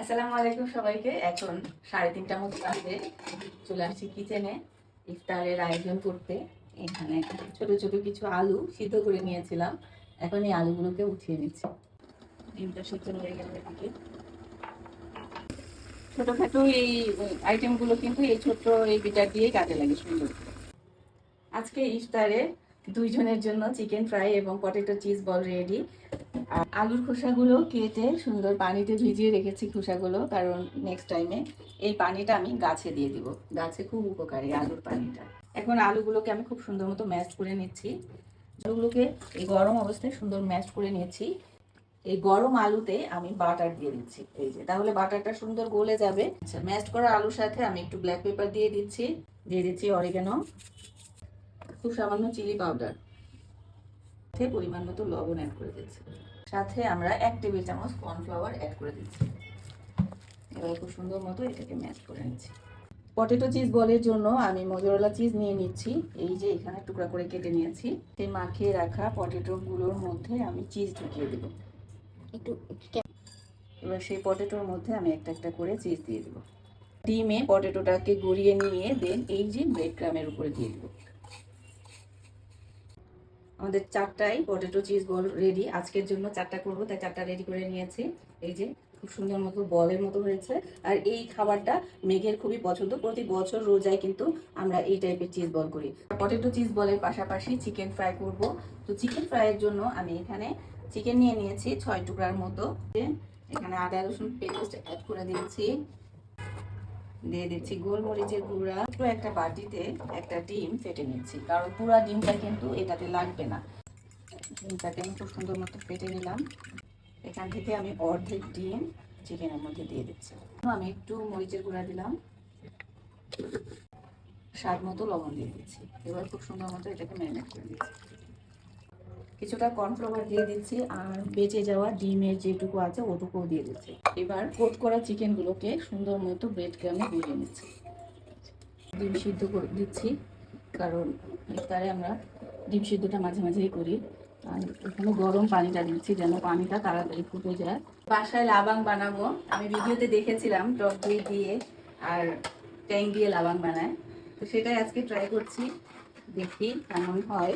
আসসালামু আলাইকুম সবাইকে। এখন সাড়ে তিনটার মতো বাজে। চলে আসছি কিচেনে ইফতারের আয়োজন করতে। এখানে ছোট ছোট কিছু আলু সিদ্ধ করে নিয়েছিলাম। এখন এই আলুগুলোকে উঠিয়ে নিচ্ছি। ডিমটা সিদ্ধ হয়ে এদিকে। ছোটখাটো এই আইটেমগুলো কিন্তু এই ছোট্ট এই বিটার দিয়েই কাজে লাগে সুন্দর। আজকে ইফতারে দুইজনের জন্য চিকেন ফ্রাই এবং পটেটো চিজ বল রেডি আর আলুর খোসাগুলো কেটে সুন্দর পানিতে ভিজিয়ে রেখেছি খোসাগুলো, কারণ নেক্সট টাইমে এই পানিটা আমি গাছে দিয়ে দিব। গাছে খুব উপকারী আলুর পানিটা। এখন আলুগুলোকে আমি খুব সুন্দর মতো ম্যাশ করে নিচ্ছি। আলুগুলোকে এই গরম অবস্থায় সুন্দর ম্যাশ করে নিয়েছি এই গরম আলুতে আমি বাটার দিয়ে দিচ্ছি। এই যে, তাহলে বাটারটা সুন্দর গলে যাবে। আচ্ছা ম্যাশ করা আলুর সাথে আমি একটু ব্ল্যাক পেপার দিয়ে দিচ্ছি। দিয়ে দিচ্ছি অরিগানো খুব সামান্য চিলি পাউডার সাথে পরিমাণ মতো লবণ অ্যাড করে দিচ্ছি। সাথে আমরা এক টেবিল চামচ কর্নফ্লাওয়ার অ্যাড করে দিচ্ছি। এবার খুব সুন্দর মতো এটাকে ম্যাশ করে নিচ্ছি। পটেটো চিজ বলের জন্য আমি মোজরেলা চিজ নিয়ে নিচ্ছি। এই যে এখানে টুকরা করে কেটে নিয়েছি। সেই মাখিয়ে রাখা পটেটো গুলোর মধ্যে আমি চিজ ঢুকিয়ে দেবো। একটু এবার সেই পটেটোর মধ্যে আমি একটা একটা করে চিজ দিয়ে দেবো। ডিমে পটেটোটাকে গড়িয়ে নিয়ে দেন এই যে ব্রেড ক্রামের উপরে দিয়ে দেবো। আমাদের চারটাই পটেটো চিজ বল রেডি আজকের জন্য চারটা করব, তাই চারটা রেডি করে নিয়েছি। এই যে, খুব সুন্দর মতো বলের মতো হয়েছে। আর এই খাবারটা মেঘের খুবই পছন্দ। প্রতি বছর রোজায় কিন্তু আমরা এই টাইপের চিজ বল করি। পটেটো চিজ বলের পাশাপাশি চিকেন ফ্রাই করব। তো চিকেন ফ্রাইয়ের জন্য আমি এখানে চিকেন নিয়ে নিয়েছি ছয় টুকরার মতো। এখানে আদা, রসুন, পেস্ট অ্যাড করে দিয়েছি। দিয়ে দিচ্ছি গোলমরিচের গুঁড়া। তো একটা বাটিতে একটা ডিম ফেটে নিচ্ছি। কারণ পুরো ডিমটা কিন্তু এটাতে লাগবে না। ডিমটাকে আমি খুব সুন্দর মতো ফেটে নিলাম। এখান থেকে আমি অর্ধেক ডিম চিকেনের মধ্যে দিয়ে দিচ্ছি। আমি একটু মরিচের গুঁড়া দিলাম। স্বাদ মতো লবণ দিয়ে দিচ্ছি। এবার খুব সুন্দর মতো এটাকে ম্যারিনেট করে দিচ্ছি কিছুটা কর্নফ্লাওয়ার দিয়ে দিচ্ছি আর বেঁচে যাওয়া ডিমের যেটুকু আছে ওটুকুও দিয়ে দিচ্ছি। এবার কোট করা চিকেনগুলোকে সুন্দর মতো ব্রেড ক্রামে গুলিয়ে নিচ্ছি। ডিম সিদ্ধ করে দিচ্ছি, কারণ ইফতারে আমরা ডিম সিদ্ধটা মাঝে মাঝেই করি। আর এখানে গরম পানিটা দিচ্ছি যেন পানিটা তাড়াতাড়ি ফুটে যায়। বাসায় লাবাং বানাবো। আমি ভিডিওতে দেখেছিলাম টক দই দিয়ে আর ট্যাং দিয়ে লাবাং বানায়। তো সেটাই আজকে ট্রাই করছি। দেখি কেমন হয়।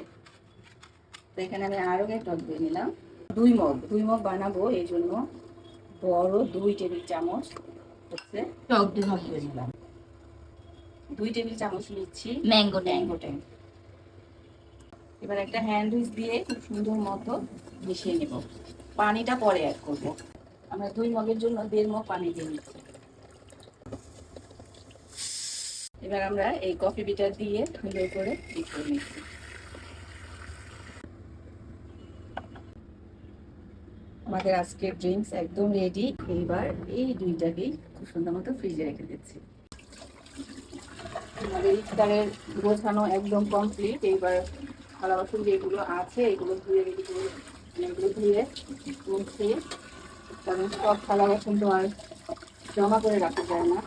তো এখানে আমি আরও টক দিয়ে নিলাম। দুই মগ দুই মগ বানাবো এই জন্য। বড় দুই টেবিল চামচ হচ্ছে টক দই টক দই নিলাম দুই টেবিল চামচ নিচ্ছি ম্যাঙ্গো ট্যাঙ্গো ট্যাঙ্গ এবার একটা হ্যান্ড উইচ দিয়ে খুব সুন্দর মতো মিশিয়ে নেব। পানিটা পরে অ্যাড করব। আমরা দুই মগের জন্য দেড় মগ পানি দিয়ে নিচ্ছি। এবার আমরা এই কফি বিটার দিয়ে সুন্দর করে মিক্স করে নিচ্ছি। আমাদের আজকের ড্রিঙ্কস একদম রেডি এইবার এই দুইটাকেই খুব সুন্দর মতো ফ্রিজে রেখে দিচ্ছি। আমাদের ইফতারের গোছানো একদম কমপ্লিট এইবার থালা বাসন যেগুলো আছে, এগুলো ধুয়ে এগুলো ধুয়ে মুছে, কারণ সব থালা বাসন তো আর জমা করে রাখা যায় না।